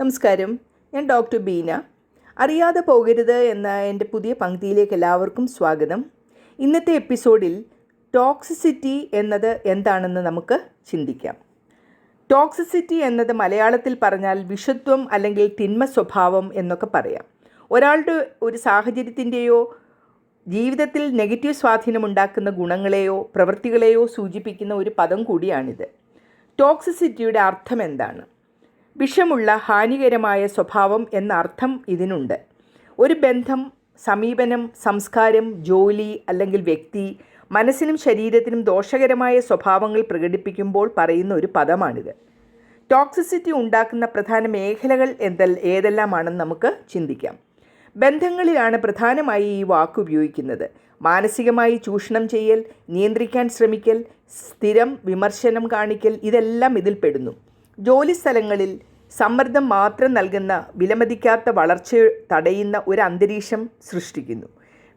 നമസ്കാരം. ഞാൻ ഡോക്ടർ ബീന. അറിയാതെ പോകരുത് എന്ന എന്റെ പുതിയ പങ്ക്തിയിലേക്ക് എല്ലാവർക്കും സ്വാഗതം. ഇന്നത്തെ എപ്പിസോഡിൽ ടോക്സിസിറ്റി എന്നത് എന്താണെന്ന് നമുക്ക് ചിന്തിക്കാം. ടോക്സിസിറ്റി എന്നത് മലയാളത്തിൽ പറഞ്ഞാൽ വിഷത്വം അല്ലെങ്കിൽ തിന്മ സ്വഭാവം എന്നൊക്കെ പറയാം. ഒരാളുടെ ഒരു സാഹചര്യത്തിന്റെയോ ജീവിതത്തിൽ നെഗറ്റീവ് സ്വാധീനമുണ്ടാക്കുന്ന ഗുണങ്ങളെയോ പ്രവൃത്തികളെയോ സൂചിപ്പിക്കുന്ന ഒരു പദം കൂടിയാണിത്. ടോക്സിസിറ്റിയുടെ അർത്ഥം എന്താണ്? വിഷമുള്ള ഹാനികരമായ സ്വഭാവം എന്ന അർത്ഥം ഇതിനുണ്ട്. ഒരു ബന്ധം സമീപനം സംസ്കാരം ജോലി അല്ലെങ്കിൽ വ്യക്തി മനസ്സിനും ശരീരത്തിനും ദോഷകരമായ സ്വഭാവങ്ങൾ പ്രകടിപ്പിക്കുമ്പോൾ പറയുന്ന ഒരു പദമാണിത്. ടോക്സിസിറ്റി ഉണ്ടാക്കുന്ന പ്രധാന മേഖലകൾ എന്തെൽ ഏതെല്ലാമാണെന്ന് നമുക്ക് ചിന്തിക്കാം. ബന്ധങ്ങളിലാണ് പ്രധാനമായി ഈ വാക്ക് ഉപയോഗിക്കുന്നത്. മാനസികമായി ചൂഷണം ചെയ്യൽ നിയന്ത്രിക്കാൻ ശ്രമിക്കൽ സ്ഥിരം വിമർശനം കാണിക്കൽ ഇതെല്ലാം ഇതിൽ പെടുന്നു. ജോലിസ്ഥലങ്ങളിൽ സമ്മർദ്ദം മാത്രം നൽകുന്ന വിലമതിക്കാത്ത വളർച്ച തടയുന്ന ഒരു അന്തരീക്ഷം സൃഷ്ടിക്കുന്നു.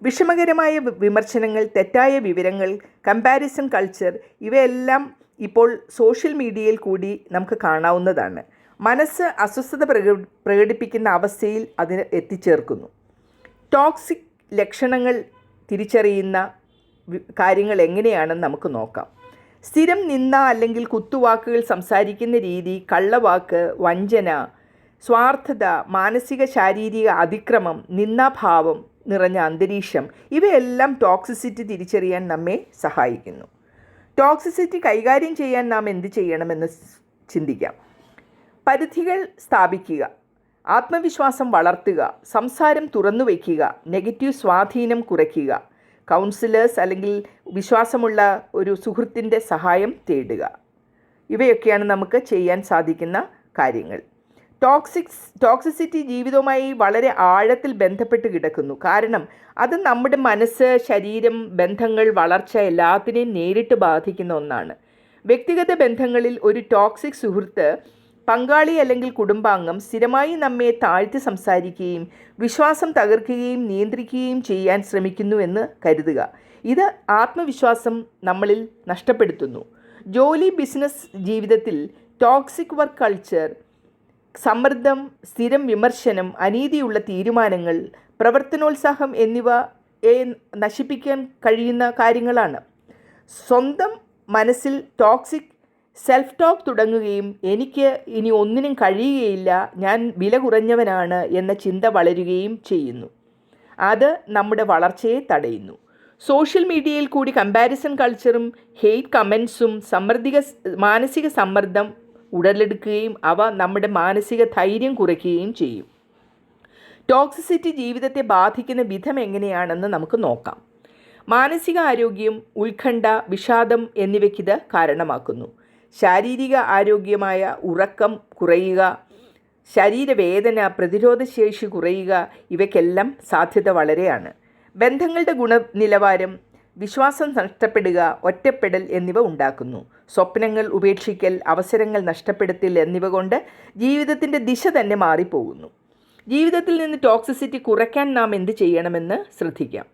വിഷമകരമായ വിമർശനങ്ങൾ തെറ്റായ വിവരങ്ങൾ കമ്പാരിസൺ കൾച്ചർ ഇവയെല്ലാം ഇപ്പോൾ സോഷ്യൽ മീഡിയയിൽ കൂടി നമുക്ക് കാണാവുന്നതാണ്. മനസ്സ് അസ്വസ്ഥത പ്രക പ്രകടിപ്പിക്കുന്ന അവസ്ഥയിൽ അതിന് എത്തിച്ചേർക്കുന്നു. ടോക്സിക് ലക്ഷണങ്ങൾ തിരിച്ചറിയുന്ന കാര്യങ്ങൾ എങ്ങനെയാണെന്ന് നമുക്ക് നോക്കാം. സ്ഥിരം നിന്ന അല്ലെങ്കിൽ കുത്തുവാക്കുകൾ സംസാരിക്കുന്ന രീതി കള്ളവാക്ക് വഞ്ചന സ്വാർത്ഥത മാനസിക ശാരീരിക അതിക്രമം നിന്നാഭാവം നിറഞ്ഞ അന്തരീക്ഷം ഇവയെല്ലാം ടോക്സിസിറ്റി തിരിച്ചറിയാൻ നമ്മെ സഹായിക്കുന്നു. ടോക്സിസിറ്റി കൈകാര്യം ചെയ്യാൻ നാം എന്ത് ചെയ്യണമെന്ന് ചിന്തിക്കാം. പരിധികൾ സ്ഥാപിക്കുക. ആത്മവിശ്വാസം വളർത്തുക. സംസാരം തുറന്നു വയ്ക്കുക നെഗറ്റീവ് സ്വാധീനം കുറയ്ക്കുക. കൗൺസിലേഴ്സ് അല്ലെങ്കിൽ വിശ്വാസമുള്ള ഒരു സുഹൃത്തിന്റെ സഹായം തേടുക. ഇവയൊക്കെയാണ് നമുക്ക് ചെയ്യാൻ സാധിക്കുന്ന കാര്യങ്ങൾ. ടോക്സിക്സ് ടോക്സിസിറ്റി ജീവിതവുമായി വളരെ ആഴത്തിൽ ബന്ധപ്പെട്ട് കിടക്കുന്നു. കാരണം അത് നമ്മുടെ മനസ്സ് ശരീരം ബന്ധങ്ങൾ വളർച്ച എല്ലാത്തിനെയും നേരിട്ട് ബാധിക്കുന്ന ഒന്നാണ്. വ്യക്തിഗത ബന്ധങ്ങളിൽ ഒരു ടോക്സിക് സുഹൃത്ത് പങ്കാളി അല്ലെങ്കിൽ കുടുംബാംഗം സ്ഥിരമായി നമ്മെ താഴ്ത്തി സംസാരിക്കുകയും വിശ്വാസം തകർക്കുകയും നിയന്ത്രിക്കുകയും ചെയ്യാൻ ശ്രമിക്കുന്നുവെന്ന് കരുതുക. ഇത് ആത്മവിശ്വാസം നമ്മളിൽ നഷ്ടപ്പെടുത്തുന്നു. ജോലി ബിസിനസ് ജീവിതത്തിൽ ടോക്സിക് വർക്ക് കൾച്ചർ സമ്മർദ്ദം സ്ഥിരം വിമർശനം അനീതിയുള്ള തീരുമാനങ്ങൾ പ്രവർത്തനോത്സാഹം എന്നിവ നശിപ്പിക്കാൻ കഴിയുന്ന കാര്യങ്ങളാണ്. സ്വന്തം മനസ്സിൽ ടോക്സിക് സെൽഫ് ടോക്ക് തുടങ്ങുകയും എനിക്ക് ഇനി ഒന്നിനും കഴിയുകയില്ല ഞാൻ വില കുറഞ്ഞവനാണ് എന്ന ചിന്ത വളരുകയും ചെയ്യുന്നു. അത് നമ്മുടെ വളർച്ചയെ തടയുന്നു. സോഷ്യൽ മീഡിയയിൽ കൂടി കമ്പാരിസൺ കൾച്ചറും ഹെയ്റ്റ് കമൻസും സമ്മർദ്ദിക മാനസിക സമ്മർദ്ദം ഉടലെടുക്കുകയും അവ നമ്മുടെ മാനസിക ധൈര്യം കുറയ്ക്കുകയും ചെയ്യും. ടോക്സിസിറ്റി ജീവിതത്തെ ബാധിക്കുന്ന വിധം എങ്ങനെയാണെന്ന് നമുക്ക് നോക്കാം. മാനസിക ആരോഗ്യം ഉത്കണ്ഠ വിഷാദം എന്നിവയ്ക്കിത് കാരണമാക്കുന്നു. ശാരീരിക ആരോഗ്യമായ ഉറക്കം കുറയുക ശരീരവേദന പ്രതിരോധശേഷി കുറയുക ഇവയ്ക്കെല്ലാം സാധ്യത വളരെയാണ്. ബന്ധങ്ങളുടെ ഗുണനിലവാരം വിശ്വാസം നഷ്ടപ്പെടുക ഒറ്റപ്പെടൽ എന്നിവ ഉണ്ടാക്കുന്നു. സ്വപ്നങ്ങൾ ഉപേക്ഷിക്കൽ അവസരങ്ങൾ നഷ്ടപ്പെടുത്തൽ എന്നിവ കൊണ്ട് ജീവിതത്തിന്റെ ദിശ തന്നെ മാറിപ്പോകുന്നു. ജീവിതത്തിൽ നിന്ന് ടോക്സിസിറ്റി കുറയ്ക്കാൻ നാം എന്ത് ചെയ്യണമെന്ന് ശ്രദ്ധിക്കാം.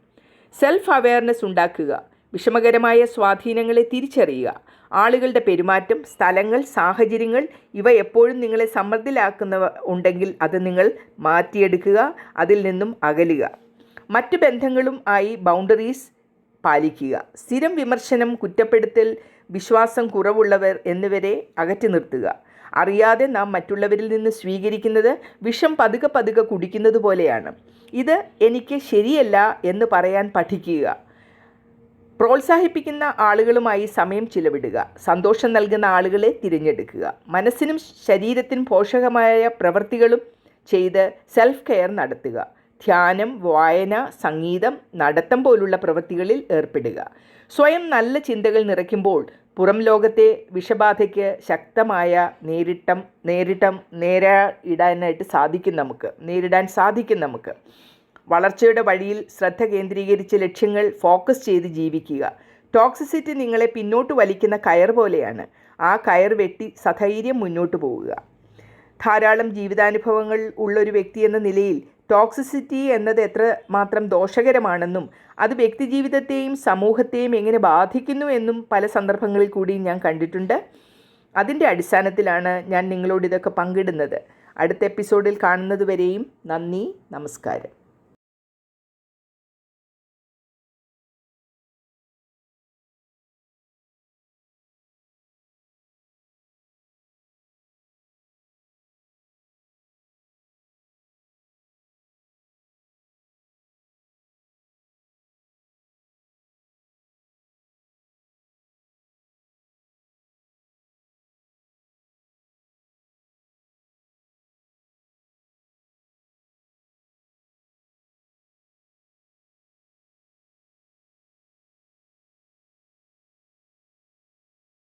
സെൽഫ് അവെയർനെസ് ഉണ്ടാക്കുക വിഷമകരമായ സ്വാധീനങ്ങളെ തിരിച്ചറിയുക ആളുകളുടെ പെരുമാറ്റം സ്ഥലങ്ങൾ സാഹചര്യങ്ങൾ ഇവ എപ്പോഴും നിങ്ങളെ സമ്മർദ്ദത്തിലാക്കുന്നവ ഉണ്ടെങ്കിൽ അത് നിങ്ങൾ മാറ്റിയെടുക്കുക അതിൽ നിന്നും അകലുക. മറ്റ് ബന്ധങ്ങളും ആയി ബൗണ്ടറീസ് പാലിക്കുക. സ്ഥിരം വിമർശനം കുറ്റപ്പെടുത്തൽ വിശ്വാസം കുറവുള്ളവർ എന്നിവരെ അകറ്റി നിർത്തുക. അറിയാതെ നാം മറ്റുള്ളവരിൽ നിന്ന് സ്വീകരിക്കുന്നത് വിഷം പതുക്കെ പതുക്കെ കുടിക്കുന്നത് പോലെയാണ്. ഇത് എനിക്ക് ശരിയല്ല എന്ന് പറയാൻ പഠിക്കുക. പ്രോത്സാഹിപ്പിക്കുന്ന ആളുകളുമായി സമയം ചിലവിടുക. സന്തോഷം നൽകുന്ന ആളുകളെ തിരഞ്ഞെടുക്കുക. മനസ്സിനും ശരീരത്തിനും പോഷകമായ പ്രവൃത്തികളും ചെയ്ത് സെൽഫ് കെയർ നടത്തുക. ധ്യാനം വായന സംഗീതം നടത്തം പോലുള്ള പ്രവൃത്തികളിൽ ഏർപ്പെടുക. സ്വയം നല്ല ചിന്തകൾ നിറയ്ക്കുമ്പോൾ പുറം ലോകത്തെ വിഷബാധയ്ക്ക് ശക്തമായ നേരിട്ടം നേരിട്ടം നേരിടാനായിട്ട് സാധിക്കും നമുക്ക് നേരിടാൻ സാധിക്കും നമുക്ക്. വളർച്ചയുടെ വഴിയിൽ ശ്രദ്ധ കേന്ദ്രീകരിച്ച് ലക്ഷ്യങ്ങൾ ഫോക്കസ് ചെയ്ത് ജീവിക്കുക. ടോക്സിസിറ്റി നിങ്ങളെ പിന്നോട്ട് വലിക്കുന്ന കയർ പോലെയാണ്. ആ കയർ വെട്ടി സധൈര്യം മുന്നോട്ട് പോവുക. ധാരാളം ജീവിതാനുഭവങ്ങൾ ഉള്ളൊരു വ്യക്തി എന്ന നിലയിൽ ടോക്സിസിറ്റി എന്നത് എത്ര മാത്രം ദോഷകരമാണെന്നും അത് വ്യക്തിജീവിതത്തെയും സമൂഹത്തെയും എങ്ങനെ ബാധിക്കുന്നു എന്നും പല സന്ദർഭങ്ങളിൽ കൂടി ഞാൻ കണ്ടിട്ടുണ്ട്. അതിന്റെ അടിസ്ഥാനത്തിലാണ് ഞാൻ നിങ്ങളോട് ഇതൊക്കെ പങ്കിടുന്നത്. അടുത്ത എപ്പിസോഡിൽ കാണുന്നതുവരെയും നന്ദി നമസ്കാരം.